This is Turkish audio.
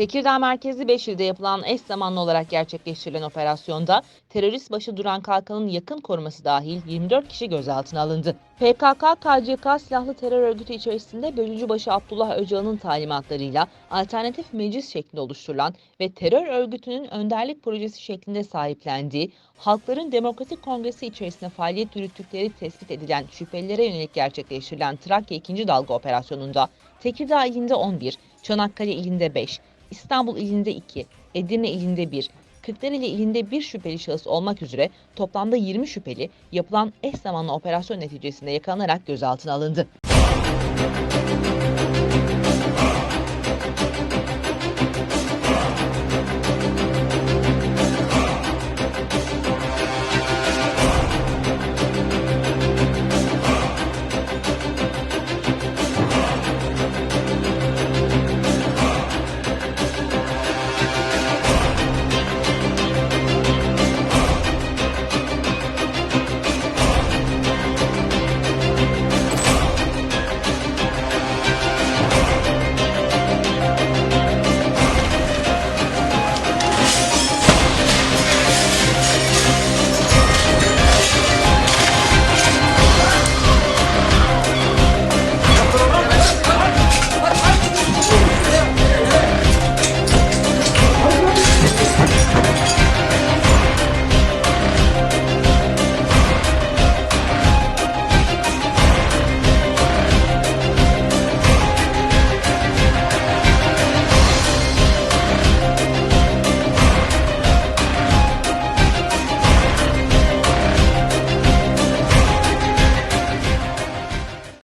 Tekirdağ merkezli 5 ilde yapılan eş zamanlı olarak gerçekleştirilen operasyonda terörist başı Duran Kalkan'ın yakın koruması dahil 24 kişi gözaltına alındı. PKK, KCK silahlı terör örgütü içerisinde bölücübaşı Abdullah Öcalan'ın talimatlarıyla alternatif meclis şeklinde oluşturulan ve terör örgütünün önderlik projesi şeklinde sahiplendiği Halkların Demokratik Kongresi içerisinde faaliyet yürüttükleri tespit edilen şüphelilere yönelik gerçekleştirilen Trakya 2. dalga operasyonunda Tekirdağ ilinde 11, Çanakkale ilinde 5, İstanbul ilinde 2, Edirne ilinde 1, Kırklareli ilinde bir şüpheli şahıs olmak üzere toplamda 20 şüpheli yapılan eş zamanlı operasyon neticesinde yakalanarak gözaltına alındı.